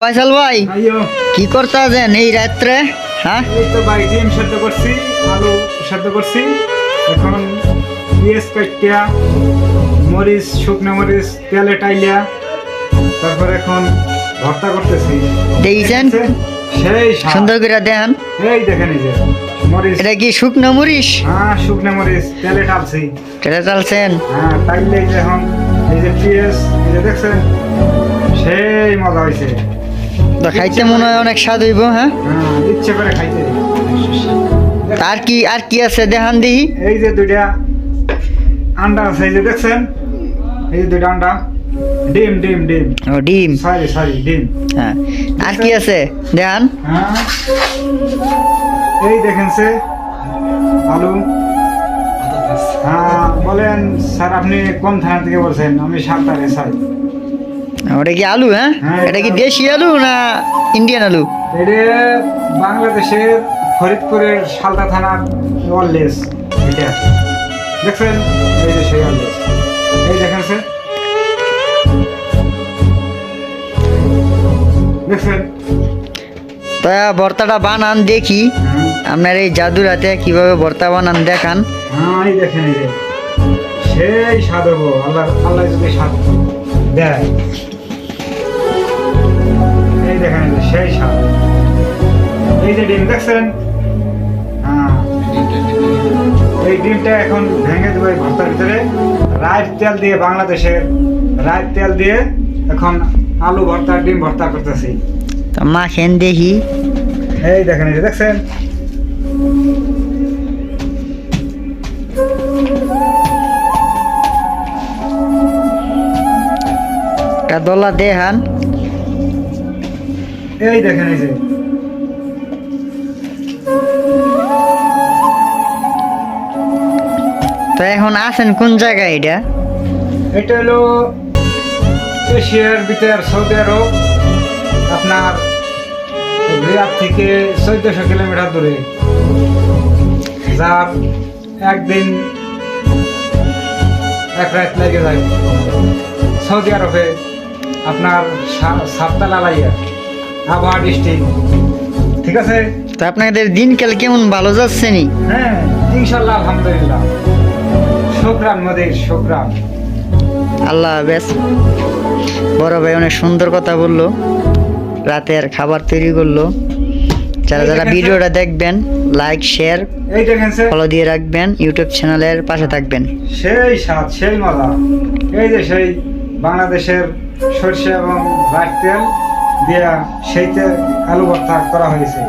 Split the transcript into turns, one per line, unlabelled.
ফয়সাল ভাই কি করতে আছেন এই রাত্রে? হ্যাঁ?
তো ভাই ডিম সেদ্ধ করছি আলু সেদ্ধ করছি। এখন পেঁয়াজ কাটিয়া মরিচ শুকনো মরিচ তেলে টাইলিয়া তারপর এখন ভর্তা করতেছি।
দেখছেন?
সেই।
সুন্দর করে দেন
এই দেখেন এই যে মরিচ।
এটা কি শুকনো মরিচ?
হ্যাঁ শুকনো মরিচ তেলে টালছি হ্যাঁ টাইলে যে এখন এই যে পেঁয়াজ এই যে দেখছেন? সেই মজা হয়েছে
তো খাইতে মনে হয় অনেক স্বাদ হইব হ্যাঁ?
হ্যাঁ ইচ্ছে করে খাইতে
আর কি আর কি আছে? দেখান দিহি
এই যে দুইটা আন্ডা আছে এই যে দেখছেন? এই যে দুইটা আন্ডা। ডিম ডিম ডিম।
ও ডিম।
সরি সরি ডিম।
হ্যাঁ। আর কি আছে? দেখান।
হ্যাঁ। এই দেখেন সে আলু। হ্যাঁ বলেন স্যার আপনি কোন থানা থেকে বলছেন? আমি সাতটারে স্যার।
ওটা কি আলু হ্যাঁ?
হ্যাঁ,
এটা কি দেশি আলু না ইন্ডিয়ান আলু?
এটা বাংলাদেশের ফরিদপুরের সালদা থানার ওয়ারলেস এটা। দেখছেন? এই যে সেই ওয়ারলেস এই দেখেন স্যার। দেখছেন?
তা ভর্তাটা বানান দেখি।
হ্যাঁ।
আপনার এই জাদুর হাতে কীভাবে ভর্তা বানান দেখান।
হ্যাঁ এই দেখেন এই সেই স্বাদ হব আল্লাহ আল্লাহ যদি স্বাদ দেয়। এই দেখেন এই যে সেই স্বাদ এই যে ডিম দেখছেন? হ্যাঁ। এই ডিমটা এখন ভেঙে দেবো এই ভর্তার ভিতরে। রাইস তেল দিয়ে বাংলাদেশের রাইস তেল দিয়ে এখন আলু ভর্তা ডিম ভর্তা করতেছি।
তো মাখেন দেখি
এই দেখেন এই দেখছেন?
দলা দেখান
এই দেখেন এই যে।
তো এখন আছেন কোন জায়গায় এটা?
এটা হলো এশিয়ার ভিতর সৌদি আরব আপনার রিয়াদ থেকে চোদ্দশো কিলোমিটার দূরে। যার একদিন এক রাত লেগে যায়। সৌদি আরবে আপনার সাপ্তাল আলাইয়া ডিস্ট্রিক্ট ঠিক আছে?
তো আপনাদের দিনকাল কেমন ভালো যাচ্ছে নি?
হ্যাঁ ইনশাল্লাহ আলহামদুলিল্লাহ। শুক্রান মোদের শুক্রান।
আল্লাহ হাফেজ। বড় ভাই অনেক সুন্দর কথা বলল। রাতের খাবার তৈরি করল। যারা যারা ভিডিওটা দেখবেন লাইক শেয়ার ফলো দিয়ে রাখবেন ইউটিউব চ্যানেলের পাশে থাকবেন।
সেই স্বাদ সেই মজা। এই যে সেই বাংলাদেশের সরষে এবং রাইস তেল। দিয়া সেইতে আলু করা হয়েছে।